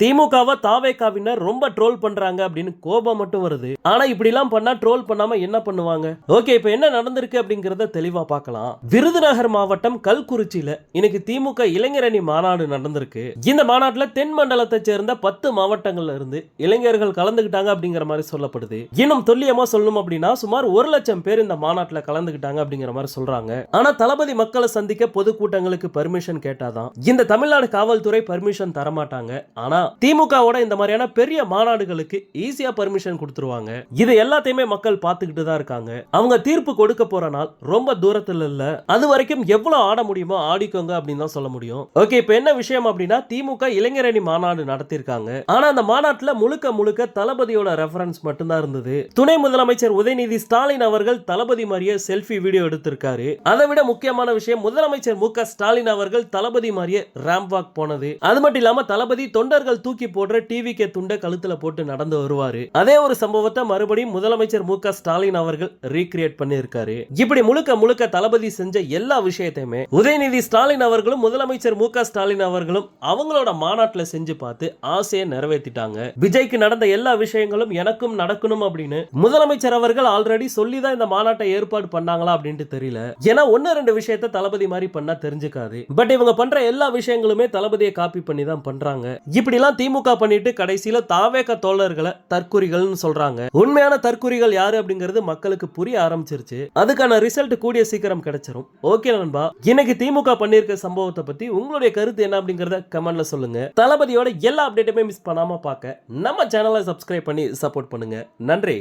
திமுகவை தாவேகாவினர் ரொம்ப ட்ரோல் பண்றாங்க அப்படின்னு கோபம் மட்டும் வருது. ஆனா இப்படி எல்லாம் பண்ணா ட்ரோல் பண்ணாம என்ன பண்ணுவாங்க? ஓகே இப்ப என்ன நடந்திருக்கு அப்படிங்கறத தெளிவா பார்க்கலாம். விருதுநகர் மாவட்டம் கல்குறிச்சியில இன்னைக்கு திமுக இளைஞரணி மாநாடு நடந்திருக்கு. இந்த மாநாட்டுல தென் மண்டலத்தை சேர்ந்த பத்து மாவட்டங்கள்ல இருந்து இளைஞர்கள் கலந்துகிட்டாங்க அப்படிங்கிற மாதிரி சொல்லப்படுது. இன்னும் துல்லியமா சொல்லணும் அப்படின்னா சுமார் ஒரு லட்சம் பேர் இந்த மாநாட்டுல கலந்துக்கிட்டாங்க அப்படிங்கிற மாதிரி சொல்றாங்க. ஆனா தளபதி மக்களை சந்திக்க பொதுக்கூட்டங்களுக்கு பர்மிஷன் கேட்டாதான். இந்த தமிழ்நாடு காவல்துறை பர்மிஷன் தரமாட்டாங்க. ஆனா திமுகவோட இந்த மாதிரியான பெரிய மாநாடுகளுக்கு ஈஸியா பர்மிஷன் கொடுத்துருவாங்க. இது எல்லாத்தையுமே மக்கள் பார்த்துக்கிட்டு தான் இருக்காங்க. அவங்க தீர்ப்பு கொடுக்க போற நாள் ரொம்ப தூரத்துல இல்ல. அது வரைக்கும் எவ்வளவு ஆட முடியுமோ ஆடிக்கோங்க அப்படின்னு தான் சொல்ல முடியும். ஓகே இப்போ என்ன விஷயம் அப்படின்னா திமுக இளைஞரணி மாநாடு நடத்தியிருக்காங்க ஆனா அந்த மாநாட்டுல முழுக்க முழுக்க தளபதியோட ரெஃபரன்ஸ் மட்டும்தான் இருந்தது. துணை முதலமைச்சர் உதயநிதி ஸ்டாலின் அவர்கள் தளபதி மாதிரியே செல்ஃபி வீடியோ எடுத்திருக்காரு. அதை விட முக்கியமான விஷயம் முதலமைச்சர் மு ஸ்டாலின் அவர்கள் தளபதி மாதிரியே ரேம்ப் வாக் போனது. அது மட்டும் இல்லாம தளபதி தொண்டர்கள் தூக்கி போடுற டிவி கே துண்டை கழுத்துல போட்டு நடந்து வருவாரு. அதே ஒரு சம்பவத்தை மறுபடியும் முதலமைச்சர் மு ஸ்டாலின் அவர்கள் ரீக்ரியேட் பண்ணியிருக்காரு. இப்படி முழுக்க முழுக்க தளபதி செஞ்ச எல்லா விஷயத்தையுமே உதயநிதி ஸ்டாலின் அவர்களும் முதலமைச்சர் மு ஸ்டாலின் அவர்களும் அவங்களோட மாநாட்டுல செஞ்சு பார்த்து ஆசையை நிறைவேற்றிட்டாங்க விஜய்க்கு நடந்த எல்லா விஷயங்களும் எனக்கும் நடக்கணும் அப்படின்னு முதலமைச்சர் அவர்கள் ஆல்ரெடி சொல்லி தான் இந்த மாநாட்டை ஏற்பாடு பண்ணாங்களா அப்படின்ட்டு தெரியல. ஏன்னா ஒன்னு ரெண்டு விஷயத்த தளபதி மாதிரி பண்ணா தெரிஞ்சுக்காது. பட் இவங்க பண்ற எல்லா விஷயங்களுமே தளபதியை காப்பி பண்ணி தான் பண்றாங்க. இப்படி இதெல்லாம் திமுக பண்ணிட்டு கடைசியில தாவேக தோழர்களை தற்குறிகள்னு சொல்றாங்க. உண்மையான தற்குறிகள் யாரு அப்படிங்கிறது மக்களுக்கு புரிய ஆரம்பிச்சிருச்சு. அதுக்கான ரிசல்ட் கூடிய சீக்கிரம் கிடைச்சிரும். ஓகே நண்பா? இன்னைக்கு திமுக பண்ணிருக்க சம்பவத்தை பத்தி உங்களுடைய கருத்து என்ன அப்படிங்கறத கமெண்ட்ல சொல்லுங்க. தளபதியோட எல்லா அப்டேட்டுமே மிஸ் பண்ணாம பார்க்க நம்ம சேனலை சப்ஸ்கிரைப் பண்ணி சப்போர்ட் பண்ணுங்க. நன்றி.